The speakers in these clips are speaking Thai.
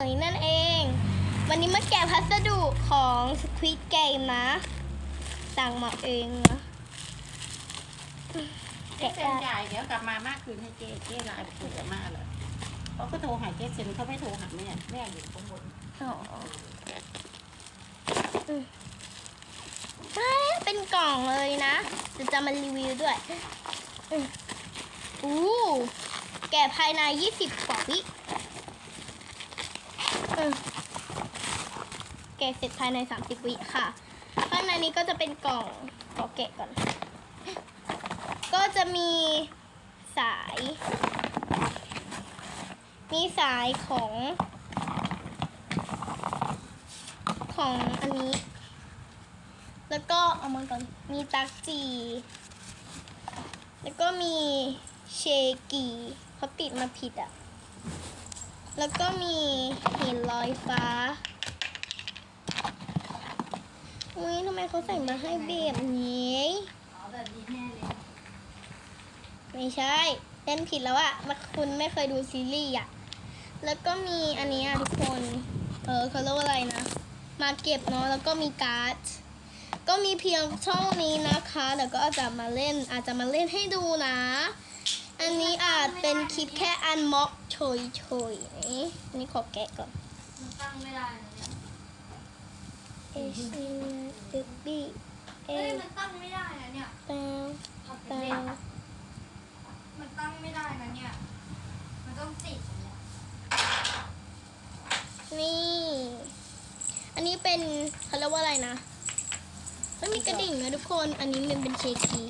เอ๋ยนั่นเอง วันนี้มาแกะพัสดุของ Squid Game นะ สั่งมาเองนะ เจ๊เซ็นจ่ายเดี๋ยวกลับมามากคืนให้เจ๊เจ๊ไลน์ไปคุยกับมาเลยเขาก็โทรหาเจ๊เซ็นเขาไม่โทรหาแม่แม่อยู่ข้างบนอ๋ออืมเฮ้ยเป็นกล่องเลยนะจะจะมารีวิวด้วยอืมอู้แกะภายใน 20กว่าวิอืม แกะเสร็จภายใน 30 วิค่ะ ข้างในนี้ก็จะเป็นกล่องขอแกะก่อน ก็จะมีสาย มีสายของ ของอันนี้ แล้วก็เอามาก่อน มีตักจี แล้วก็มีเชกีเขาติดมาผิดอะ แล้วก็มีหินลอยฟ้า อุ้ยทำไมเขาใส่มาให้แบบนี้แบบดีแน่เลยไม่ใช่เล่นผิดแล้วอะมาคุณไม่เคยดูซีรีส์อะแล้วก็มีอันนี้อะทุกคน เออเขาเรียกว่าอะไรนะ มาเก็บเนาะ แล้วก็มีการ์ด ก็มีเพียงช่องนี้นะคะเดี๋ยวก็อาจจะมาเล่น อาจจะมาเล่นให้ดูนะ อันนี้อาจเป็นคลิปแค่อันม็อก ยโชยๆนี่อันนี้ขอแกะก่อนมันตั้งไม่ได้นะเนี่ยเอชเอบีเอเฮ้ยมันตั้งไม่ได้นะเนี่ยแปลเอาไปแปลเล่นมันตั้งไม่ได้นะเนี่ย มันต้องติดเนี่ยนี่ อันนี้เป็นเขาเรียกว่าอะไรนะไม่มีกระดิ่งนะทุกคน อันนี้มันเป็นเชคี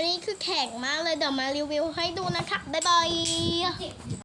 อันนี้คือแข็งมากเลยเดี๋ยวมารีวิวให้ดูนะคะ บ๊ายบาย